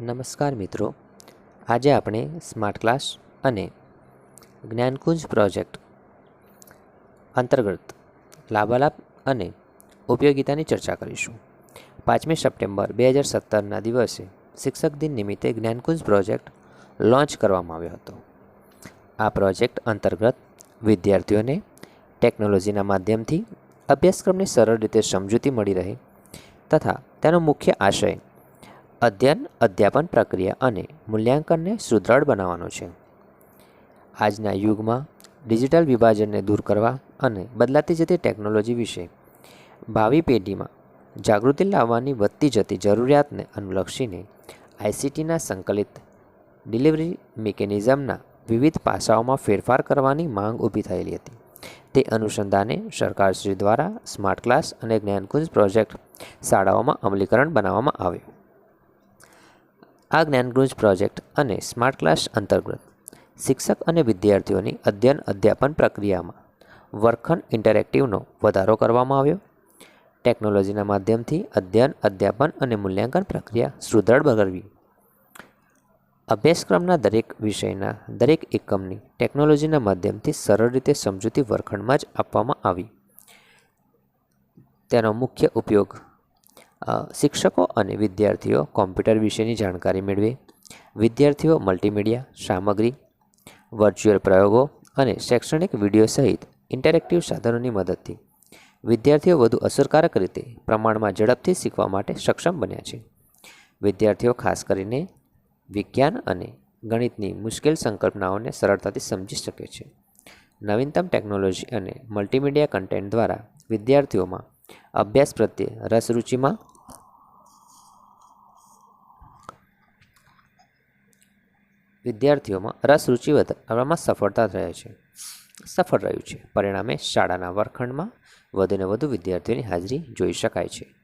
નમસ્કાર મિત્રો. આજે આપણે સ્માર્ટ ક્લાસ અને જ્ઞાનકુંજ પ્રોજેક્ટ અંતર્ગત લાભાલાભ અને ઉપયોગિતાની ચર્ચા કરીશું. પાંચમી સપ્ટેમ્બર બે હજાર સત્તરના દિવસે શિક્ષક દિન નિમિત્તે જ્ઞાનકુંજ પ્રોજેક્ટ લોન્ચ કરવામાં આવ્યો હતો. આ પ્રોજેક્ટ અંતર્ગત વિદ્યાર્થીઓને ટેકનોલોજીના માધ્યમથી અભ્યાસક્રમની સરળ રીતે સમજૂતી મળી રહે તથા તેનો મુખ્ય આશય અધ્યયન, અધ્યાપન પ્રક્રિયા અને મૂલ્યાંકનને સુદૃઢ બનાવવાનો છે. આજના યુગમાં ડિજિટલ વિભાજનને દૂર કરવા અને બદલાતી જતી ટેકનોલોજી વિશે ભાવિ પેઢીમાં જાગૃતિ લાવવાની વધતી જતી જરૂરિયાતને અનુલક્ષીને આઈસીટીના સંકલિત ડિલિવરી મિકેનિઝમના વિવિધ પાસાઓમાં ફેરફાર કરવાની માંગ ઊભી થયેલી હતી. તે અનુસંધાને સરકારશ્રી દ્વારા સ્માર્ટ ક્લાસ અને જ્ઞાનકુંજ પ્રોજેક્ટ શાળાઓમાં અમલીકરણ બનાવવામાં આવ્યું. આ જ્ઞાનગૃંજ પ્રોજેક્ટ અને સ્માર્ટ ક્લાસ અંતર્ગત શિક્ષક અને વિદ્યાર્થીઓની અધ્યયન અધ્યાપન પ્રક્રિયામાં વર્ગખંડ ઇન્ટરેક્ટિવનો વધારો કરવામાં આવ્યો. ટેકનોલોજીના માધ્યમથી અધ્યયન, અધ્યાપન અને મૂલ્યાંકન પ્રક્રિયા સુદૃઢ કરવી અભ્યાસક્રમના દરેક વિષયના દરેક એકમની ટેકનોલોજીના માધ્યમથી સરળ રીતે સમજૂતી વર્ગખંડમાં જ આપવામાં આવી. તેનો મુખ્ય ઉપયોગ શિક્ષકો અને વિદ્યાર્થીઓ કોમ્પ્યુટર વિશેની જાણકારી મેળવે. વિદ્યાર્થીઓ મલ્ટીમીડિયા, સામગ્રી, વર્ચ્યુઅલ પ્રયોગો અને શૈક્ષણિક વીડિયો સહિત ઇન્ટરેક્ટિવ સાધનોની મદદથી વિદ્યાર્થીઓ વધુ અસરકારક રીતે પ્રમાણમાં ઝડપથી શીખવા માટે સક્ષમ બન્યા છે. વિદ્યાર્થીઓ ખાસ કરીને વિજ્ઞાન અને ગણિતની મુશ્કેલ સંકલ્પનાઓને સરળતાથી સમજી શકે છે. નવીનતમ ટેકનોલોજી અને મલ્ટીમીડિયા કન્ટેન્ટ દ્વારા વિદ્યાર્થીઓમાં અભ્યાસ પ્રત્યે રસ વિદ્યાર્થીઓમાં રસ, રુચિ વધારવામાં સફળતા રહે છે. સફળ રહ્યું છે. પરિણામે શાળાના વર્ગખંડમાં વધુને વધુ વિદ્યાર્થીઓની હાજરી જોઈ શકાય છે.